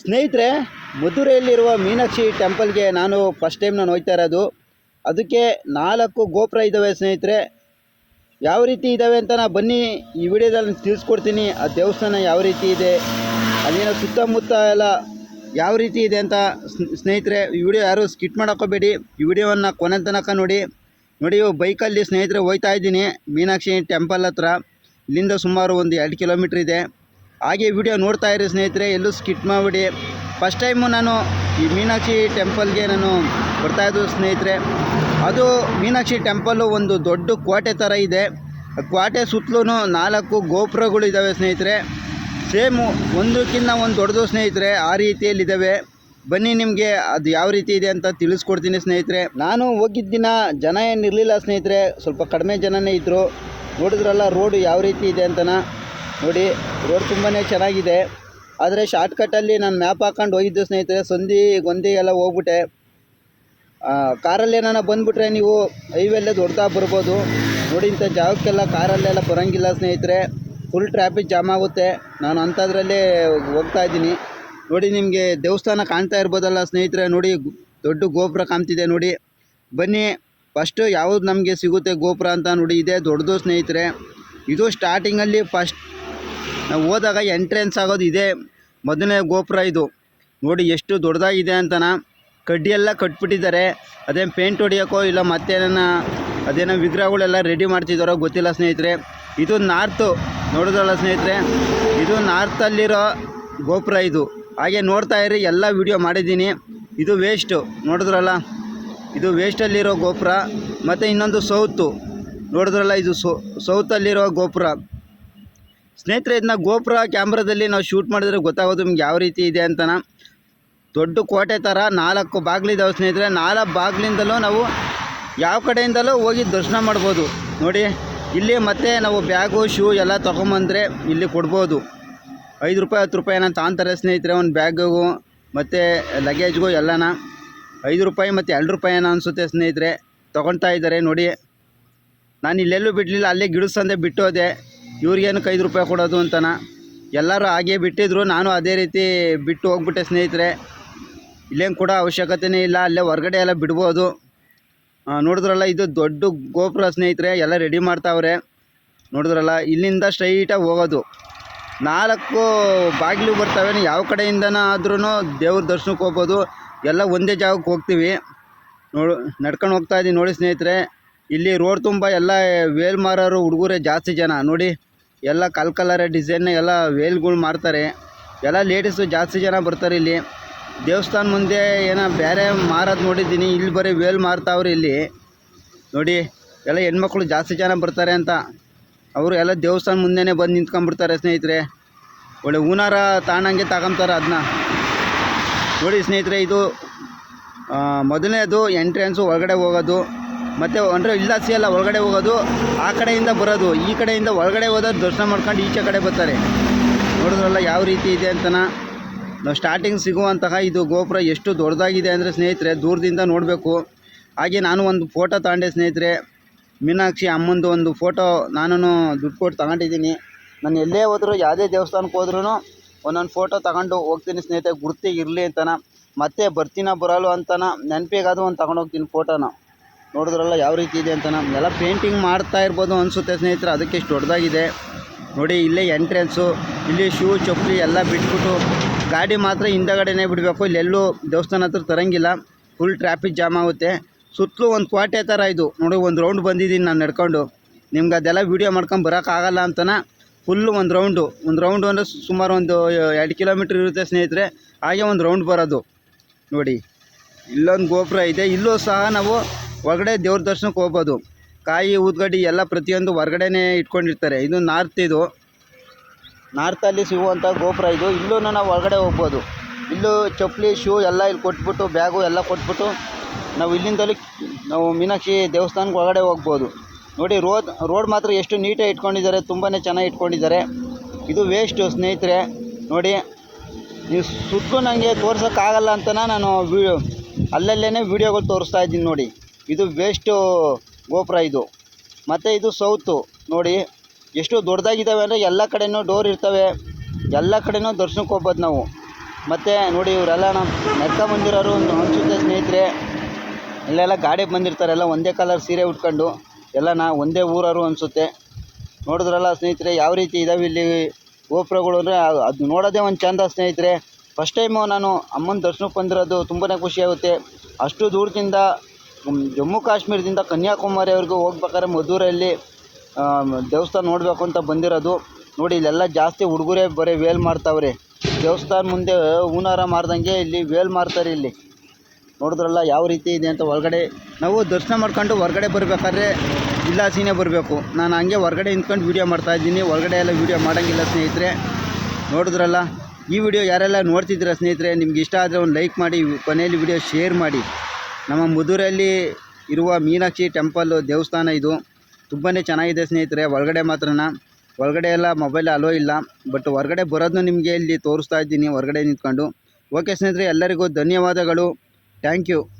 ಸ್ನೇಹಿತರೆ, ಮಧುರೆಯಲ್ಲಿರುವ ಮೀನಾಕ್ಷಿ ಟೆಂಪಲ್ಗೆ ನಾನು ಫಸ್ಟ್ ಟೈಮ್ ನಾನು ಹೋಗ್ತಾ ಇರೋದು. ಅದಕ್ಕೆ ನಾಲ್ಕು ಗೋಪುರ ಇದ್ದಾವೆ ಸ್ನೇಹಿತರೆ. ಯಾವ ರೀತಿ ಇದ್ದಾವೆ ಅಂತ ನಾ ಬನ್ನಿ, ಈ ವಿಡಿಯೋದಲ್ಲಿ ತಿಳಿಸ್ಕೊಡ್ತೀನಿ. ಆ ದೇವಸ್ಥಾನ ಯಾವ ರೀತಿ ಇದೆ, ಅಲ್ಲಿನ ಸುತ್ತಮುತ್ತ ಎಲ್ಲ ಯಾವ ರೀತಿ ಇದೆ ಅಂತ ಸ್ನ್- ಸ್ನೇಹಿತರೆ, ಈ ವಿಡಿಯೋ ಯಾರು ಸ್ಕಿಟ್ ಮಾಡ್ಕೋಬೇಡಿ. ಈ ವಿಡಿಯೋವನ್ನು ಕೊನೆ ತನಕ ನೋಡಿ. ನೋಡಿ ಬೈಕಲ್ಲಿ ಸ್ನೇಹಿತರೆ ಹೋಗ್ತಾ ಇದ್ದೀನಿ, ಮೀನಾಕ್ಷಿ ಟೆಂಪಲ್ ಹತ್ರ. ಇಲ್ಲಿಂದ ಸುಮಾರು ಒಂದು ಎರಡು ಕಿಲೋಮೀಟ್ರ್ ಇದೆ. ಹಾಗೆ ವಿಡಿಯೋ ನೋಡ್ತಾ ಇರಿ ಸ್ನೇಹಿತರೆ, ಎಲ್ಲೂ ಸ್ಕಿಟ್ ಮಾಡಿಬಿಡಿ. ಫಸ್ಟ್ ಟೈಮು ನಾನು ಈ ಮೀನಾಕ್ಷಿ ಟೆಂಪಲ್ಗೆ ನಾನು ಬರ್ತಾ ಇದ್ದು ಸ್ನೇಹಿತರೆ. ಅದು ಮೀನಾಕ್ಷಿ ಟೆಂಪಲ್ಲು ಒಂದು ದೊಡ್ಡ ಕೋಟೆ ಥರ ಇದೆ. ಕೋಟೆ ಸುತ್ತಲೂ ನಾಲ್ಕು ಗೋಪುರಗಳು ಇದ್ದಾವೆ ಸ್ನೇಹಿತರೆ. ಸೇಮು ಒಂದಕ್ಕಿಂತ ಒಂದು ದೊಡ್ಡದು ಸ್ನೇಹಿತರೆ, ಆ ರೀತಿಯಲ್ಲಿದ್ದಾವೆ ಬನ್ನಿ ನಿಮಗೆ ಅದು ಯಾವ ರೀತಿ ಇದೆ ಅಂತ ತಿಳಿಸ್ಕೊಡ್ತೀನಿ ಸ್ನೇಹಿತರೆ. ನಾನು ಹೋಗಿದ್ದ ದಿನ ಜನ ಏನಿರಲಿಲ್ಲ ಸ್ನೇಹಿತರೆ, ಸ್ವಲ್ಪ ಕಡಿಮೆ ಜನನೇ ಇದ್ದರು ನೋಡಿದ್ರಲ್ಲ ರೋಡು ಯಾವ ರೀತಿ ಇದೆ ಅಂತನ. ನೋಡಿ ರೋಡ್ ತುಂಬಾ ಚೆನ್ನಾಗಿದೆ. ಆದರೆ ಶಾರ್ಟ್ಕಟ್ಟಲ್ಲಿ ನಾನು ಮ್ಯಾಪ್ ಹಾಕೊಂಡು ಹೋಗಿದ್ದು ಸ್ನೇಹಿತರೆ ಸಂಧಿ ಗೊಂದಿ ಎಲ್ಲ ಹೋಗ್ಬಿಟ್ಟೆ. ಆ, ಕಾರಲ್ಲಿ ಏನಾನ ಬಂದುಬಿಟ್ರೆ ನೀವು ಹೈವೆಲ್ಲೇ ದೊಡ್ಡದಾಗಿ ಬರ್ಬೋದು. ನೋಡಿ ಇಂಥ ಜಾಗಕ್ಕೆಲ್ಲ ಕಾರಲ್ಲೆಲ್ಲ ಬರೋಂಗಿಲ್ಲ ಸ್ನೇಹಿತರೆ. ಫುಲ್ ಟ್ರಾಫಿಕ್ ಜಾಮ್ ಆಗುತ್ತೆ. ನಾನು ಅಂಥದ್ರಲ್ಲೇ ಹೋಗ್ತಾ ಇದ್ದೀನಿ. ನೋಡಿ ನಿಮಗೆ ದೇವಸ್ಥಾನ ಕಾಣ್ತಾ ಇರ್ಬೋದಲ್ಲ ಸ್ನೇಹಿತರೆ. ನೋಡಿ ದೊಡ್ಡ ಗೋಪುರ ಕಾಣ್ತಿದೆ ನೋಡಿ. ಬನ್ನಿ ಫಸ್ಟು ಯಾವುದು ನಮಗೆ ಸಿಗುತ್ತೆ ಗೋಪುರ ಅಂತ ನೋಡಿ. ಇದೆ ದೊಡ್ಡದು ಸ್ನೇಹಿತರೆ. ಇದು ಸ್ಟಾರ್ಟಿಂಗಲ್ಲಿ ಫಸ್ಟ್ ನಾವು ಹೋದಾಗ ಎಂಟ್ರೆನ್ಸ್ ಆಗೋದು ಇದೆ. ಮೊದಲನೇ ಗೋಪುರ ಇದು. ನೋಡಿ ಎಷ್ಟು ದೊಡ್ಡದಾಗಿದೆ ಅಂತನ. ಕಡ್ಡಿ ಎಲ್ಲ ಕಟ್ಬಿಟ್ಟಿದ್ದಾರೆ. ಅದೇನು ಪೇಂಟ್ ಹೊಡಿಯೋಕ್ಕೋ ಇಲ್ಲ ಮತ್ತೇನ ಅದೇನೋ ವಿಗ್ರಹಗಳೆಲ್ಲ ರೆಡಿ ಮಾಡ್ತಿದ್ದಾರೋ ಗೊತ್ತಿಲ್ಲ ಸ್ನೇಹಿತರೆ. ಇದು ನಾರ್ತು ನೋಡಿದ್ರಲ್ಲ ಸ್ನೇಹಿತರೆ? ಇದು ನಾರ್ತಲ್ಲಿರೋ ಗೋಪುರ ಇದು. ಹಾಗೆ ನೋಡ್ತಾ ಇರಿ, ಎಲ್ಲ ವಿಡಿಯೋ ಮಾಡಿದ್ದೀನಿ. ಇದು ವೇಸ್ಟು ನೋಡಿದ್ರಲ್ಲ? ಇದು ವೇಸ್ಟಲ್ಲಿರೋ ಗೋಪುರ. ಮತ್ತು ಇನ್ನೊಂದು ಸೌತು ನೋಡಿದ್ರಲ್ಲ ಇದು ಸೌತಲ್ಲಿರೋ ಗೋಪುರ. ಸ್ನೇಹಿತರೆ, ಇದನ್ನ ಗೋಪುರ ಕ್ಯಾಮ್ರಾದಲ್ಲಿ ನಾವು ಶೂಟ್ ಮಾಡಿದ್ರೆ ಗೊತ್ತಾಗೋದು ನಿಮ್ಗೆ ಯಾವ ರೀತಿ ಇದೆ ಅಂತನ. ದೊಡ್ಡ ಕೋಟೆ ಥರ ನಾಲ್ಕು ಬಾಗಿಲಿದ್ದಾವೆ ಸ್ನೇಹಿತರೆ. ನಾಲ್ಕು ಬಾಗಿಲಿಂದಲೂ ನಾವು ಯಾವ ಕಡೆಯಿಂದಲೂ ಹೋಗಿ ದರ್ಶನ ಮಾಡ್ಬೋದು. ನೋಡಿ, ಇಲ್ಲಿ ಮತ್ತೆ ನಾವು ಬ್ಯಾಗು, ಶೂ ಎಲ್ಲ ತೊಗೊಂಬಂದರೆ ಇಲ್ಲಿ ಕೊಡ್ಬೋದು. ಐದು ರೂಪಾಯಿ, ಹತ್ತು ರೂಪಾಯಿ ಏನಂತ ಅಂತಾರೆ ಸ್ನೇಹಿತರೆ, ಒಂದು ಬ್ಯಾಗಿಗೂ ಮತ್ತು ಲಗೇಜ್ಗೂ ಎಲ್ಲನ. ಐದು ರೂಪಾಯಿ ಮತ್ತು ಎರಡು ರೂಪಾಯಿ ಏನೋ ಅನಿಸುತ್ತೆ ಸ್ನೇಹಿತರೆ. ತೊಗೊಳ್ತಾ ಇದ್ದಾರೆ ನೋಡಿ. ನಾನು ಇಲ್ಲೆಲ್ಲೂ ಬಿಡಲಿಲ್ಲ, ಅಲ್ಲೇ ಗಿಡಸಂದೆ ಬಿಟ್ಟು ಹೋದೆ ಇವ್ರಿಗೇನಕ್ಕೆ ಐದು ರೂಪಾಯಿ ಕೊಡೋದು ಅಂತನ? ಎಲ್ಲರೂ ಹಾಗೆ ಬಿಟ್ಟಿದ್ರು. ನಾನು ಅದೇ ರೀತಿ ಬಿಟ್ಟು ಹೋಗ್ಬಿಟ್ಟೆ ಸ್ನೇಹಿತರೆ. ಇಲ್ಲೇನು ಕೂಡ ಅವಶ್ಯಕತೆನೇ ಇಲ್ಲ. ಅಲ್ಲೇ ಹೊರಗಡೆ ಎಲ್ಲ ಬಿಡ್ಬೋದು. ನೋಡಿದ್ರಲ್ಲ, ಇದು ದೊಡ್ಡ ಗೋಪುರ ಸ್ನೇಹಿತರೆ. ಎಲ್ಲ ರೆಡಿ ಮಾಡ್ತಾವ್ರೆ. ನೋಡಿದ್ರಲ್ಲ, ಇಲ್ಲಿಂದ ಸ್ಟ್ರೈಟಾಗಿ ಹೋಗೋದು. ನಾಲ್ಕು ಬಾಗಿಲು ಬರ್ತವೆ. ಯಾವ ಕಡೆಯಿಂದನ ಆದ್ರೂ ದೇವ್ರ ದರ್ಶನಕ್ಕೆ ಹೋಗ್ಬೋದು. ಎಲ್ಲ ಒಂದೇ ಜಾಗಕ್ಕೆ ಹೋಗ್ತೀವಿ. ನೋಡು, ನಡ್ಕೊಂಡು ಹೋಗ್ತಾ ಇದ್ದೀನಿ ನೋಡಿ ಸ್ನೇಹಿತರೆ. ಇಲ್ಲಿ ರೋಡ್ ತುಂಬ ಎಲ್ಲ ವೇಲ್ ಮಾರೋರು, ಹುಡುಗರೇ ಜಾಸ್ತಿ ಜನ. ನೋಡಿ, ಎಲ್ಲ ಕಲ್ ಕಲರ್ ಡಿಸೈನ್ ಎಲ್ಲ ವೇಲ್ಗಳು ಮಾರ್ತಾರೆ. ಎಲ್ಲ ಲೇಡೀಸು ಜಾಸ್ತಿ ಜನ ಬರ್ತಾರೆ ಇಲ್ಲಿ. ದೇವಸ್ಥಾನ ಮುಂದೆ ಏನೋ ಬೇರೆ ಮಾರೋದು ನೋಡಿದ್ದೀನಿ. ಇಲ್ಲಿ ಬರೀ ವೇಲ್ ಮಾರ್ತಾವ್ರೆ ಇಲ್ಲಿ. ನೋಡಿ, ಎಲ್ಲ ಹೆಣ್ಮಕ್ಳು ಜಾಸ್ತಿ ಜನ ಬರ್ತಾರೆ ಅಂತ. ಅವರು ಎಲ್ಲ ದೇವಸ್ಥಾನ ಮುಂದೆನೇ ಬಂದು ನಿಂತ್ಕೊಂಡ್ಬಿಡ್ತಾರೆ ಸ್ನೇಹಿತರೆ. ಒಳ್ಳೆ ಹೂನಾರ ತಾಣಂಗೆ ತಗೊಂತಾರೆ ಅದನ್ನ ನೋಡಿ ಸ್ನೇಹಿತರೆ, ಇದು ಮೊದಲನೇದು ಎಂಟ್ರೆನ್ಸು ಒಳಗಡೆ ಹೋಗೋದು. ಮತ್ತು ಅಂದರೆ ಇಲ್ಲಾಸಿ ಎಲ್ಲ ಒಳಗಡೆ ಹೋಗೋದು, ಆ ಕಡೆಯಿಂದ ಬರೋದು, ಈ ಕಡೆಯಿಂದ ಒಳಗಡೆ ಹೋದ್ರೆ ದರ್ಶನ ಮಾಡ್ಕೊಂಡು ಈಚೆ ಕಡೆ ಬರ್ತಾರೆ. ನೋಡಿದ್ರಲ್ಲ ಯಾವ ರೀತಿ ಇದೆ ಅಂತನ? ನಾವು ಸ್ಟಾರ್ಟಿಂಗ್ ಸಿಗುವಂತಹ ಇದು ಗೋಪುರ ಎಷ್ಟು ದೊಡ್ಡದಾಗಿದೆ ಅಂದರೆ ಸ್ನೇಹಿತರೆ, ದೂರದಿಂದ ನೋಡಬೇಕು. ಹಾಗೆ ನಾನು ಒಂದು ಫೋಟೋ ತಗೊಂಡೆ ಸ್ನೇಹಿತರೆ. ಮೀನಾಕ್ಷಿ ಅಮ್ಮಂದು ಒಂದು ಫೋಟೋ ನಾನು ದುಡ್ಡು ಕೊಟ್ಟು ತಗೊಂಡಿದ್ದೀನಿ. ನಾನು ಎಲ್ಲೇ ಹೋದರೂ, ಯಾವುದೇ ದೇವಸ್ಥಾನಕ್ಕೆ ಹೋದ್ರೂ ಒಂದೊಂದು ಫೋಟೋ ತಗೊಂಡು ಹೋಗ್ತೀನಿ ಸ್ನೇಹಿತರೆ. ಗುರ್ತಿಗೆ ಇರಲಿ ಅಂತನ. ಮತ್ತೆ ಬರ್ತೀನ ಬರಲ್ಲ ಅಂತನ? ನೆನಪಿಗಾದ್ರು ಒಂದು ತಗೊಂಡು ಹೋಗ್ತೀನಿ ಫೋಟೋನ ನೋಡಿದ್ರಲ್ಲ ಯಾವ ರೀತಿ ಇದೆ ಅಂತ ಎಲ್ಲ ಪೇಂಟಿಂಗ್ ಮಾಡ್ತಾ ಇರ್ಬೋದು ಅನಿಸುತ್ತೆ ಸ್ನೇಹಿತರೆ, ಅದಕ್ಕೆ ಇಷ್ಟು ದೊಡ್ಡದಾಗಿದೆ. ನೋಡಿ, ಇಲ್ಲೇ ಎಂಟ್ರೆನ್ಸು ಇಲ್ಲಿ ಶೂ ಚಪ್ಪಲಿ ಎಲ್ಲ ಬಿಟ್ಬಿಟ್ಟು ಗಾಡಿ ಮಾತ್ರ ಹಿಂದಗಡೆನೇ ಬಿಡಬೇಕು. ಇಲ್ಲೆಲ್ಲೂ ದೇವಸ್ಥಾನ ಹತ್ರ ತರಂಗಿಲ್ಲ. ಫುಲ್ ಟ್ರಾಫಿಕ್ ಜಾಮ್ ಆಗುತ್ತೆ. ಸುತ್ತಲೂ ಒಂದು ಕ್ವಾಟೆ ಥರ ಇದು. ನೋಡಿ, ಒಂದು ರೌಂಡ್ ಬಂದಿದ್ದೀನಿ ನಾನು ನಡ್ಕೊಂಡು. ನಿಮ್ಗೆ ಅದೆಲ್ಲ ವೀಡಿಯೋ ಮಾಡ್ಕೊಂಡು ಬರೋಕ್ಕಾಗಲ್ಲ ಅಂತನ ಫುಲ್ಲು ಒಂದು ರೌಂಡು ಒಂದು ರೌಂಡು ಅಂದರೆ ಸುಮಾರು ಒಂದು ಎರಡು ಕಿಲೋಮೀಟ್ರ್ ಇರುತ್ತೆ ಸ್ನೇಹಿತರೆ. ಹಾಗೆ ಒಂದು ರೌಂಡ್ ಬರೋದು. ನೋಡಿ, ಇಲ್ಲೊಂದು ಗೋಪುರ ಇದೆ. ಇಲ್ಲೂ ಸಹ ನಾವು ಹೊರಗಡೆ ದೇವ್ರ ದರ್ಶನಕ್ಕೆ ಹೋಗ್ಬೋದು. ಕಾಯಿ, ಊದ್ಗಡ್ಡಿ ಎಲ್ಲ ಪ್ರತಿಯೊಂದು ಹೊರಗಡೆನೇ ಇಟ್ಕೊಂಡಿರ್ತಾರೆ. ಇದು ನಾರ್ತ್ ಇದು. ನಾರ್ತಲ್ಲಿ ಸಿಗುವಂಥ ಗೋಪುರ ಇದು. ಇಲ್ಲೂ ನಾವು ಹೊರಗಡೆ ಹೋಗ್ಬೋದು. ಇಲ್ಲೂ ಚಪ್ಪಲಿ, ಶೂ ಎಲ್ಲ ಇಲ್ಲಿ ಕೊಟ್ಬಿಟ್ಟು, ಬ್ಯಾಗು ಎಲ್ಲ ಕೊಟ್ಬಿಟ್ಟು ನಾವು ಇಲ್ಲಿಂದಲೂ ನಾವು ಮೀನಾಕ್ಷಿ ದೇವಸ್ಥಾನಕ್ಕೆ ಒಳಗಡೆ ಹೋಗ್ಬೋದು. ನೋಡಿ ರೋಡ್ ರೋಡ್ ಮಾತ್ರ ಎಷ್ಟು ನೀಟಾಗಿ ಇಟ್ಕೊಂಡಿದ್ದಾರೆ. ತುಂಬಾ ಚೆನ್ನಾಗಿ ಇಟ್ಕೊಂಡಿದ್ದಾರೆ. ಇದು ವೇಸ್ಟು ಸ್ನೇಹಿತರೆ. ನೋಡಿ, ನೀವು ಸುತ್ತಲೂ ನನಗೆ ತೋರ್ಸೋಕ್ಕಾಗಲ್ಲ ಅಂತ ನಾನು ವಿ ಅಲ್ಲಲ್ಲೇ ವೀಡಿಯೋಗಳು ತೋರಿಸ್ತಾ ಇದ್ದೀನಿ ನೋಡಿ. ಇದು ವೇಸ್ಟು ಗೋಪುರ ಇದು. ಮತ್ತು ಇದು ಸೌತು ನೋಡಿ, ಎಷ್ಟು ದೊಡ್ಡದಾಗಿದ್ದಾವೆ ಅಂದರೆ ಎಲ್ಲ ಕಡೆನೂ ಡೋರ್ ಇರ್ತವೆ. ಎಲ್ಲ ಕಡೆನೂ ದರ್ಶನಕ್ಕೆ ಹೋಗ್ಬೋದು ನಾವು. ಮತ್ತು ನೋಡಿ ಇವರೆಲ್ಲ ನಮ್ಮ ನಡ್ಕೊಂಬಂದಿರೋರು ಅನಿಸುತ್ತೆ ಸ್ನೇಹಿತರೆ. ಇಲ್ಲೆಲ್ಲ ಗಾಡಿ ಬಂದಿರ್ತಾರೆ, ಎಲ್ಲ ಒಂದೇ ಕಲರ್ ಸೀರೆ ಉಟ್ಕೊಂಡು. ಎಲ್ಲ ನಾ ಒಂದೇ ಊರವರು ಅನಿಸುತ್ತೆ. ನೋಡಿದ್ರಲ್ಲ ಸ್ನೇಹಿತರೆ, ಯಾವ ರೀತಿ ಇದಾವೆ ಇಲ್ಲಿ ಗೋಪುರಗಳು ಅಂದರೆ ಅದು ನೋಡೋದೇ ಒಂದು ಚಂದ ಸ್ನೇಹಿತರೆ. ಫಸ್ಟ್ ಟೈಮು ನಾನು ಅಮ್ಮನ ದರ್ಶನಕ್ಕೆ ಬಂದಿರೋದು ತುಂಬಾ ಖುಷಿಯಾಗುತ್ತೆ ಅಷ್ಟು ದೂರದಿಂದ ಜಮ್ಮು ಕಾಶ್ಮೀರದಿಂದ ಕನ್ಯಾಕುಮಾರಿವರೆಗೂ ಹೋಗ್ಬೇಕಾದ್ರೆ ಮಧುರಲ್ಲಿ ದೇವಸ್ಥಾನ ನೋಡಬೇಕು ಅಂತ ಬಂದಿರೋದು. ನೋಡಿ, ಇಲ್ಲೆಲ್ಲ ಜಾಸ್ತಿ ಹುಡುಗರೇ ಬರೀ ವೇಲ್ ಮಾರ್ತಾವ್ರೆ. ದೇವಸ್ಥಾನ ಮುಂದೆ ಹೂನಾರ ಮಾರ್ದಂಗೆ ಇಲ್ಲಿ ವೇಲ್ ಮಾರ್ತಾರೆ ಇಲ್ಲಿ. ನೋಡಿದ್ರಲ್ಲ, ಯಾವ ರೀತಿ ಇದೆ ಅಂತ ಹೊರಗಡೆ ನಾವು ದರ್ಶನ ಮಾಡ್ಕೊಂಡು ಹೊರಗಡೆ ಬರಬೇಕಾದ್ರೆ ಇಲ್ಲಾಸಿನೇ ಸೀನೆ ಬರಬೇಕು. ನಾನು ಹಂಗೆ ಹೊರಗಡೆ ನಿಂತ್ಕೊಂಡು ವೀಡಿಯೋ ಮಾಡ್ತಾಯಿದ್ದೀನಿ ಹೊರಗಡೆ ಎಲ್ಲ ವೀಡಿಯೋ ಮಾಡೋಂಗಿಲ್ಲ ಸ್ನೇಹಿತರೆ. ನೋಡಿದ್ರಲ್ಲ, ಈ ವಿಡಿಯೋ ಯಾರೆಲ್ಲ ನೋಡ್ತಿದ್ದೀರಾ ಸ್ನೇಹಿತರೆ, ನಿಮ್ಗೆ ಇಷ್ಟ ಆದರೆ ಒಂದು ಲೈಕ್ ಮಾಡಿ, ಕೊನೆಯಲ್ಲಿ ವಿಡಿಯೋ ಶೇರ್ ಮಾಡಿ. ನಮ್ಮ ಮುದುರೆಯಲ್ಲಿ ಇರುವ ಮೀನಾಕ್ಷಿ ಟೆಂಪಲ್ ದೇವಸ್ಥಾನ ಇದು. ತುಂಬಾ ಚೆನ್ನಾಗಿದೆ ಸ್ನೇಹಿತರೆ, ಒಳಗಡೆ ಮಾತ್ರನ. ಒಳಗಡೆ ಎಲ್ಲ ಮೊಬೈಲ್ ಅಲೋ ಇಲ್ಲ. ಬಟ್ ಹೊರಗಡೆ ಬರೋದನ್ನ ನಿಮಗೆ ಇಲ್ಲಿ ತೋರಿಸ್ತಾ ಇದ್ದೀನಿ, ಹೊರಗಡೆ ನಿಂತ್ಕೊಂಡು. ಓಕೆ ಸ್ನೇಹಿತರೆ, ಎಲ್ಲರಿಗೂ ಧನ್ಯವಾದಗಳು. Thank you